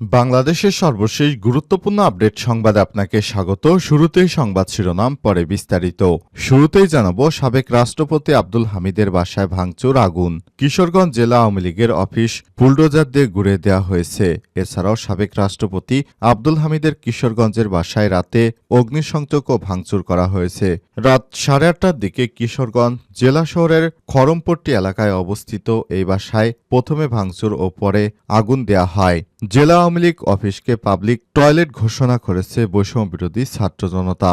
বাংলাদেশের সর্বশেষ গুরুত্বপূর্ণ আপডেট সংবাদে আপনাকে স্বাগত। শুরুতেই সংবাদ শিরোনাম, পরে বিস্তারিত। শুরুতেই জানাব সাবেক রাষ্ট্রপতি আব্দুল হামিদের বাসায় ভাঙচুর আগুন। কিশোরগঞ্জ জেলা আওয়ামী লীগের অফিস বুলডোজার দিয়ে ঘুরে দেওয়া হয়েছে। এছাড়াও সাবেক রাষ্ট্রপতি আব্দুল হামিদের কিশোরগঞ্জের বাসায় রাতে অগ্নিসংযোগ ও ভাঙচুর করা হয়েছে। রাত সাড়ে আটটার দিকে কিশোরগঞ্জ জেলা শহরের খরমপট্টি এলাকায় অবস্থিত এই বাসায় প্রথমে ভাঙচুর ও পরে আগুন দেয়া হয়। জেলা আওয়ামী লীগ অফিসকে পাবলিক টয়লেট ঘোষণা করেছে বৈষম্য বিরোধী ছাত্র জনতা।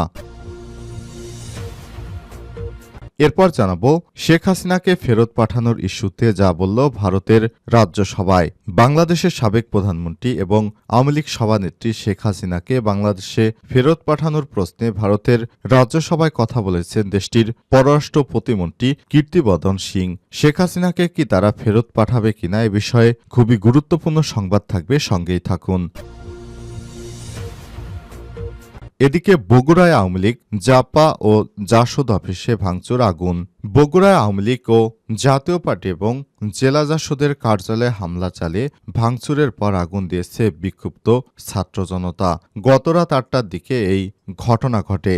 এরপর জানাব, শেখ হাসিনাকে ফেরত পাঠানোর ইস্যুতে যা বলল ভারতের রাজ্যসভায়। বাংলাদেশের সাবেক প্রধানমন্ত্রী এবং আওয়ামী লীগ সভানেত্রী শেখ হাসিনাকে বাংলাদেশে ফেরত পাঠানোর প্রশ্নে ভারতের রাজ্যসভায় কথা বলেছেন দেশটির পররাষ্ট্র প্রতিমন্ত্রী কীর্তিবর্ধন সিং। শেখ হাসিনাকে কি তারা ফেরত পাঠাবে কিনা এ বিষয়ে খুবই গুরুত্বপূর্ণ সংবাদ থাকবে, সঙ্গেই থাকুন। এদিকে বগুড়ায় আওয়ামী লীগ, জাপা ও জাসদ অফিসে ভাঙচুর আগুন। বগুড়ায় আওয়ামী লীগ ও জাতীয় পার্টি এবং জেলা জাসদের কার্যালয়ে হামলা চালিয়ে ভাঙচুরের পর আগুন দিয়েছে বিক্ষুব্ধ ছাত্র জনতা। গতরাত আটটার দিকে এই ঘটনা ঘটে।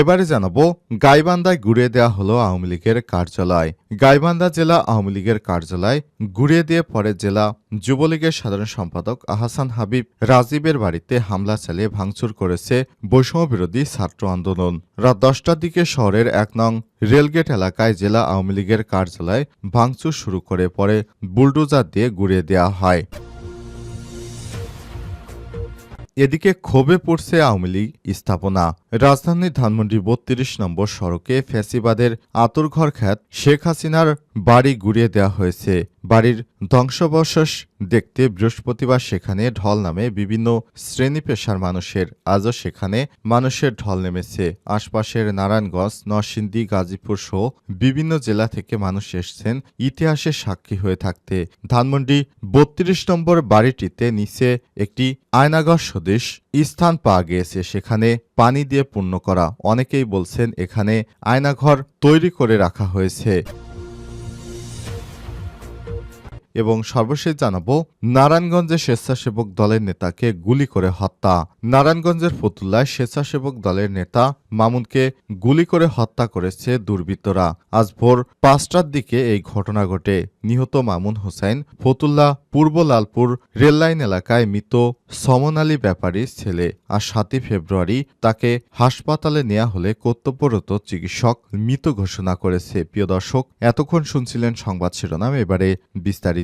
এবারে জানাব, গাইবান্ধায় ঘুরিয়ে দেওয়া হলো আওয়ামী লীগের কার্যালয়। গাইবান্ধা জেলা আওয়ামী লীগের কার্যালয় ঘুরিয়ে দিয়ে পরে জেলা যুবলীগের সাধারণ সম্পাদক আহসান হাবিব রাজীবের বাড়িতে হামলা চালিয়ে ভাঙচুর করেছে বৈষম্য বিরোধী ছাত্র আন্দোলন। রাত দশটার দিকে শহরের এক নং রেলগেট এলাকায় জেলা আওয়ামী লীগের কার্যালয় ভাঙচুর শুরু করে পরে বুলডোজার দিয়ে গুড়িয়ে দেওয়া হয়। এদিকে ক্ষোভে পড়ছে আওয়ামী লীগ স্থাপনা। রাজধানীর ধানমন্ডি বত্রিশ নম্বর সড়কে ফ্যাসিবাদের আতরঘর খ্যাত শেখ হাসিনার বাড়ি গুড়িয়ে দেওয়া হয়েছে। বাড়ির ধ্বংসাবশেষ দেখতে বৃহস্পতিবার সেখানে ঢল নামে বিভিন্ন শ্রেণি পেশার মানুষের। আজও সেখানে মানুষের ঢল নেমেছে। আশপাশের নারায়ণগঞ্জ, নরসিংদী, গাজীপুর সহ বিভিন্ন জেলা থেকে মানুষ এসছেন ইতিহাসের সাক্ষী হয়ে থাকতে। ধানমন্ডি বত্রিশ নম্বর বাড়িটিতে নিচে একটি আয়নাগর সদৃশ স্থান পাওয়া গিয়েছে, সেখানে পানি দিয়ে পূর্ণ করা। অনেকেই বলছেন এখানে আয়নাঘর তৈরি করে রাখা হয়েছে। এবং সর্বশেষ জানাব নারায়ণগঞ্জে স্বেচ্ছাসেবক দলের নেতাকে গুলি করে হত্যা। নারায়ণগঞ্জের ফতুল্লায় স্বেচ্ছাসেবক দলের নেতা মামুনকে গুলি করে হত্যা করেছে দুর্বৃত্তরা। আজ ভোর পাঁচটার দিকে এই ঘটনা ঘটে। নিহত মামুন হোসেন ফতুল্লা পূর্ব লালপুর রেললাইন এলাকায় মৃত সমন আলী ব্যাপারীর ছেলে। আর সাতই ফেব্রুয়ারি তাকে হাসপাতালে নেওয়া হলে কর্তব্যরত চিকিৎসক মৃত ঘোষণা করেছে। প্রিয় দর্শক, এতক্ষণ শুনছিলেন সংবাদ শিরোনাম, এবারে বিস্তারিত।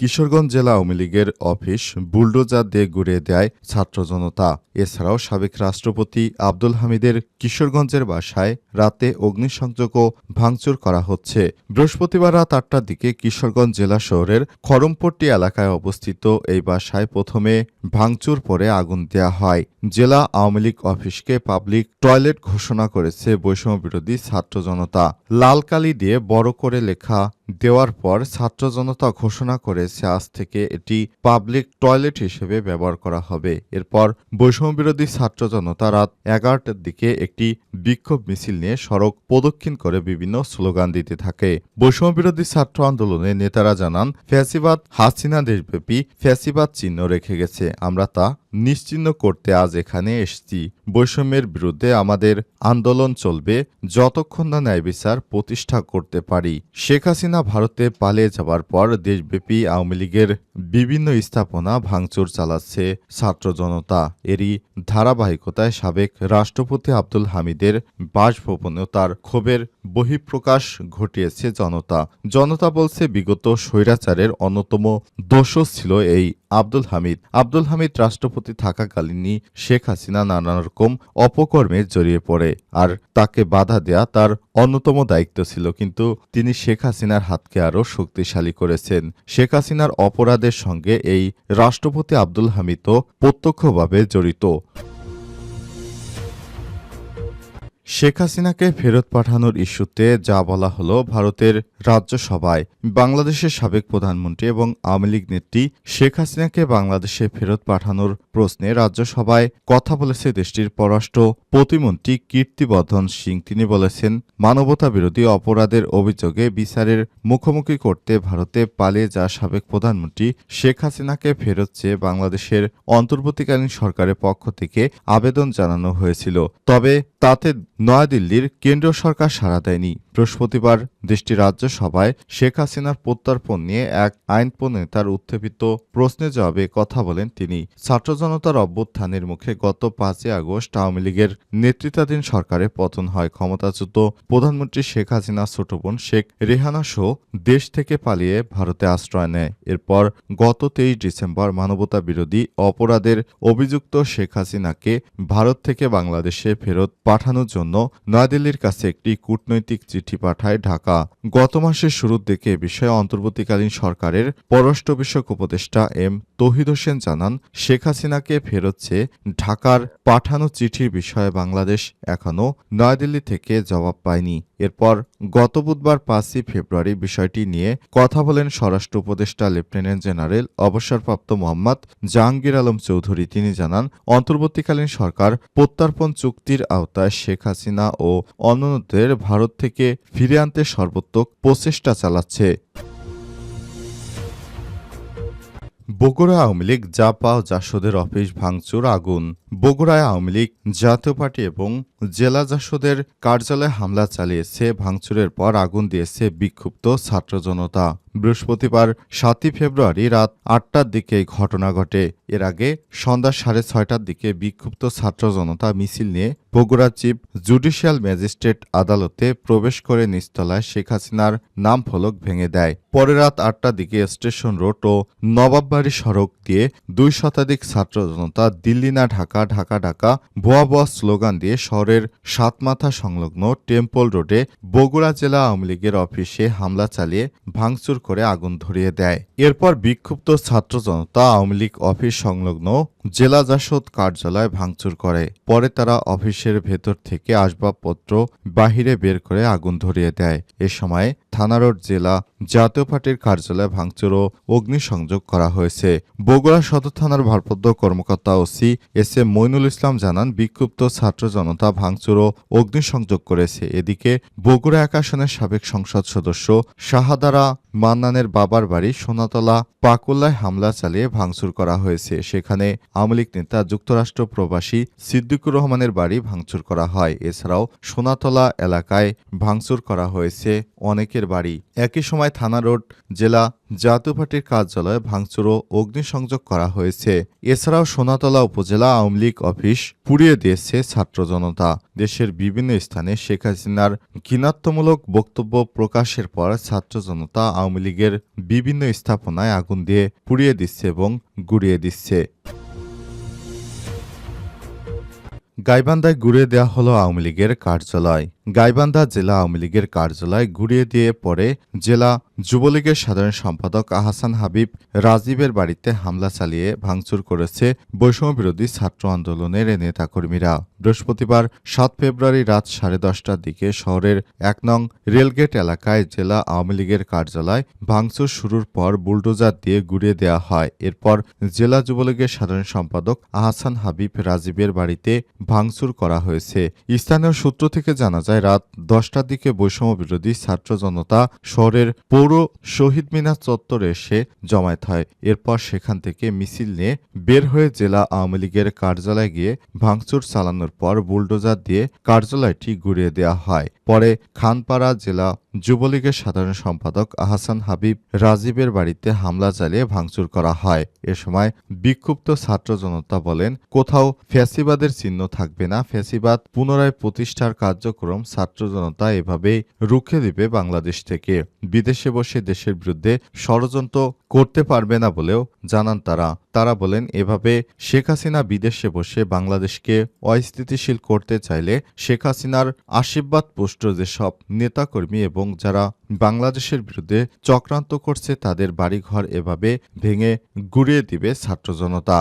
কিশোরগঞ্জ জেলা আওয়ামী লীগের অফিস বুলডোজার দিয়ে গুড়িয়ে দেয় ছাত্র জনতা। এছাড়াও সাবেক রাষ্ট্রপতি আব্দুল হামিদের কিশোরগঞ্জের বাসায় রাতে অগ্নিসংযোগও ভাঙচুর করা হচ্ছে। বৃহস্পতিবার রাত আটটার দিকে কিশোরগঞ্জ জেলা শহরের খরমপট্টি এলাকায় অবস্থিত এই বাসায় প্রথমে ভাঙচুর পরে আগুন দেয়া হয়। জেলা আওয়ামী লীগ অফিসকে পাবলিক টয়লেট ঘোষণা করেছে বৈষম্য বিরোধী ছাত্র জনতা। লাল কালি দিয়ে বড় করে লেখা দেওয়ার পর ছাত্র জনতা ঘোষণা করেছে আজ থেকে এটি পাবলিক টয়লেট হিসেবে ব্যবহার করা হবে। এরপর বৈষম্য বিরোধী ছাত্র জনতা রাত এগারোটার দিকে একটি বিক্ষোভ মিছিল নিয়ে সড়ক প্রদক্ষিণ করে বিভিন্ন স্লোগান দিতে থাকে। বৈষম্য বিরোধী ছাত্র আন্দোলনে নেতারা জানান, ফ্যাসিবাদ, হাসিনা দেশব্যাপী ফ্যাসিবাদ চিহ্ন রেখে গেছে। আমরা তা নিশ্চিহ্ন করতে আজ এখানে এসেছি। বৈষম্যের বিরুদ্ধে আমাদের আন্দোলন চলবে যতক্ষণ না ন্যায় বিচার প্রতিষ্ঠা করতে পারি। শেখ হাসিনা ভারতে পালিয়ে যাবার পর দেশব্যাপী আওয়ামী লীগের বিভিন্ন স্থাপনা ভাঙচুর চালাচ্ছে ছাত্র জনতা। এরই ধারাবাহিকতায় সাবেক রাষ্ট্রপতি আব্দুল হামিদের বাসভবনেও তার ক্ষোভের বহিঃপ্রকাশ ঘটিয়েছে জনতা। জনতা বলছে, বিগত স্বৈরাচারের অন্যতম দোষও ছিল এই আব্দুল হামিদ। আব্দুল হামিদ রাষ্ট্রপতি থাকাকালীনই শেখ হাসিনা নানা রকম অপকর্মে জড়িয়ে পড়ে আর তাকে বাধা দেয়া তার অন্যতম দায়িত্ব ছিল। কিন্তু তিনি শেখ হাসিনার হাতকে আরও শক্তিশালী করেছেন। শেখ হাসিনার অপরাধের সঙ্গে এই রাষ্ট্রপতি আব্দুল হামিদও প্রত্যক্ষভাবে জড়িত। শেখ হাসিনাকে ফেরত পাঠানোর ইস্যুতে যা বলা হলো ভারতের রাজ্যসভায়, বাংলাদেশের সাবেক প্রধানমন্ত্রী এবং আওয়ামী লীগ নেত্রী শেখ হাসিনাকে বাংলাদেশে ফেরত পাঠানোর প্রশ্নে রাজ্যসভায় কথা বলেছে দেশটির পররাষ্ট্র প্রতিমন্ত্রী কীর্তিবর্ধন সিং। তিনি বলেছেন, মানবতা বিরোধী অপরাধের অভিযোগে বিচারের মুখোমুখি করতে ভারতে পালিয়ে যা সাবেক প্রধানমন্ত্রী শেখ হাসিনাকে ফেরত চেয়ে বাংলাদেশের অন্তর্বর্তীকালীন সরকারের পক্ষ থেকে আবেদন জানানো হয়েছিল। তবে তাতে নয়াদিল্লির কেন্দ্রীয় সরকার সাড়া দেয়নি। বৃহস্পতিবার দেশটির রাজ্যসভায় শেখ হাসিনার প্রত্যর্পণ নিয়ে এক আইন প্রণেতার উত্থাপিত প্রশ্নের জবাবে কথা বলেন তিনি। ছাত্র জনতার অভ্যুত্থানের মুখে গত পাঁচই আগস্ট আওয়ামী লীগের নেতৃত্বাধীন সরকারের পতন হয়। ক্ষমতাচ্যুত প্রধানমন্ত্রী শেখ হাসিনা ছোট বোন শেখ রেহানা সহ দেশ থেকে পালিয়ে ভারতে আশ্রয় নেয়। এরপর গত তেইশ ডিসেম্বর মানবতা বিরোধী অপরাধের অভিযুক্ত শেখ হাসিনাকে ভারত থেকে বাংলাদেশে ফেরত পাঠানোর জন্য নয়াদিল্লির কাছে একটি কূটনৈতিক চিঠি পাঠায় ঢাকা। গত মাসের শুরুর দিকে বিষয়ে অন্তর্বর্তীকালীন সরকারের পররাষ্ট্র বিষয়ক উপদেষ্টা এম তহিদ হোসেন জানান, শেখ হাসিনাকে ফেরত ঢাকার পাঠানো চিঠির বিষয়ে বাংলাদেশ এখনও নয়াদিল্লি থেকে জবাব পায়নি। এরপর গত বুধবার পাঁচই ফেব্রুয়ারি বিষয়টি নিয়ে কথা বলেন স্বরাষ্ট্র উপদেষ্টা, লেফটেন্যান্ট জেনারেল অবসরপ্রাপ্ত মোহাম্মদ জাহাঙ্গীর আলম চৌধুরী। তিনি জানান, অন্তর্বর্তীকালীন সরকার প্রত্যর্পণ চুক্তির আওতায় শেখ হাসিনা ও অন্যদের ভারত থেকে ফিরে আনতে সর্বোত্তক প্রচেষ্টা চালাচ্ছে। বগুড়া আওয়ামী লীগ জাপা জাসদের অফিস ভাঙচুর আগুন। বগুড়ায় আওয়ামী লীগ, জাতীয় পার্টি এবং জেলা জাসদের কার্যালয়ে হামলা চালিয়েছে, ভাঙচুরের পর আগুন দিয়েছে বিক্ষুব্ধ ছাত্র জনতা। বৃহস্পতিবার সাতই ফেব্রুয়ারি রাত আটটার দিকে এই ঘটনা ঘটে। এর আগে সন্ধ্যা সাড়ে ছয়টার দিকে বিক্ষুব্ধ ছাত্র জনতা মিছিল নিয়ে বগুড়া চিফ জুডিশিয়াল ম্যাজিস্ট্রেট আদালতে প্রবেশ করে নিচতলায় শেখ হাসিনার নাম ফলক ভেঙে দেয়। পরে রাত আটটার দিকে স্টেশন রোড ও নবাববাড়ি সড়ক দিয়ে দুই শতাধিক ছাত্র জনতা দিল্লি না ঢাকা ঢাকা ঢাকা ভুয়া ভুয়া স্লোগান দিয়ে শহরের সাতমাথা সংলগ্ন টেম্পল রোডে বগুড়া জেলা আওয়ামী লীগের অফিসে হামলা চালিয়ে ভাঙচুর করে আগুন ধরিয়ে দেয়। এরপর বিক্ষুব্ধ ছাত্র জনতা আওয়ামী লীগ অফিস সংলগ্ন জেলা জাসদ কার্যালয় ভাঙচুর করে। পরে তারা অফিসের ভেতর থেকে আসবাবপত্র বাহিরে বের করে আগুন ধরিয়ে দেয়। এ সময় থানারোড জেলা জাতীয় পার্টির কার্যালয়ে ভাঙচুর ও অগ্নিসংযোগ করা হয়েছে। বগুড়া সদর থানার ভারপ্রাপ্ত কর্মকর্তা OC S M Moinul Islam জানান, বিক্ষুব্ধ ছাত্র জনতা ভাঙচুর ও অগ্নিসংযোগ করেছে। এদিকে বগুড়া এক আসনের সাবেক সংসদ সদস্য শাহাদারা মান্নানের বাবার বাড়ি সোনাতলা পাকুল্লায় হামলা চালিয়ে ভাঙচুর করা হয়েছে। সেখানে আওয়ামী লীগ নেতা, যুক্তরাষ্ট্র প্রবাসী সিদ্দিকুর রহমানের বাড়ি ভাঙচুর করা হয়। এছাড়াও সোনাতলা এলাকায় ভাঙচুর করা হয়েছে অনেকের বাড়ি। একই সময় থানা রোড, জেলা জাতীয় কার্যালয়ে ভাঙচুর ও অগ্নিসংযোগ করা হয়েছে। এছাড়াও সোনাতলা উপজেলা আওয়ামী লীগ অফিস পুড়িয়ে দিয়েছে ছাত্র জনতা। দেশের বিভিন্ন স্থানে শেখ হাসিনার ঘৃণাত্মমূলক বক্তব্য প্রকাশের পর ছাত্র জনতা আওয়ামী লীগের বিভিন্ন স্থাপনায় আগুন দিয়ে পুড়িয়ে দিচ্ছে এবং গুড়িয়ে দিচ্ছে। গাইবান্ধায় ঘুরিয়ে দেওয়া হলো আওয়ামী লীগের কার্যালয়। গাইবান্ধা জেলা আওয়ামী লীগের কার্যালয় ঘুরিয়ে দিয়ে পরে জেলা যুবলীগের সাধারণ সম্পাদক আহসান হাবিব রাজীবের বাড়িতে হামলা চালিয়ে ভাঙচুর করেছে বৈষম্য বিরোধী ছাত্র আন্দোলনের নেতাকর্মীরা। বৃহস্পতিবার সাত ফেব্রুয়ারি রাত সাড়ে দশটার দিকে শহরের এক নং রেলগেট এলাকায় জেলা আওয়ামী লীগের কার্যালয় ভাঙচুর শুরুর পর বুলডোজার দিয়ে ঘুরিয়ে দেওয়া হয়। এরপর জেলা যুবলীগের সাধারণ সম্পাদক আহসান হাবিব রাজীবের বাড়িতে ভাঙচুর করা হয়েছে। স্থানীয় সূত্র থেকে জানা যায়, রাত দশটার দিকে বৈষম্য বিরোধী ছাত্র জনতা শহরের পৌর শহীদ মিনার চত্বরে এসে জমায়েত হয়। এরপর সেখান থেকে মিছিল নিয়ে বের হয়ে জেলা আওয়ামী লীগের কার্যালয়ে গিয়ে ভাঙচুর চালানোর পর বুলডোজার দিয়ে কার্যালয়টি ঘুরিয়ে দেওয়া হয়। পরে খানপাড়া জেলা যুবলীগের সাধারণ সম্পাদক আহসান হাবিব রাজীবের বাড়িতে হামলা চালিয়ে ভাঙচুর করা হয়। এ সময় বিক্ষুব্ধ ছাত্র জনতা বলেন, কোথাও ফ্যাসিবাদের চিহ্ন থাকবে না। ফ্যাসিবাদ পুনরায় প্রতিষ্ঠার কার্যক্রম ছাত্র জনতা এভাবেই রুখে দিবে বাংলাদেশ থেকে। বিদেশে বসে দেশের বিরুদ্ধে ষড়যন্ত্র করতে পারবে না বলেও জানান তারা। তারা বলেন, এভাবে শেখ হাসিনা বিদেশে বসে বাংলাদেশকে অস্থিতিশীল করতে চাইলে শেখ হাসিনার আশীর্বাদ পুষ্ট যেসব নেতাকর্মী এবং যারা বাংলাদেশের বিরুদ্ধে চক্রান্ত করছে তাদের বাড়িঘর এভাবে ভেঙে গুড়িয়ে দিবে ছাত্র জনতা।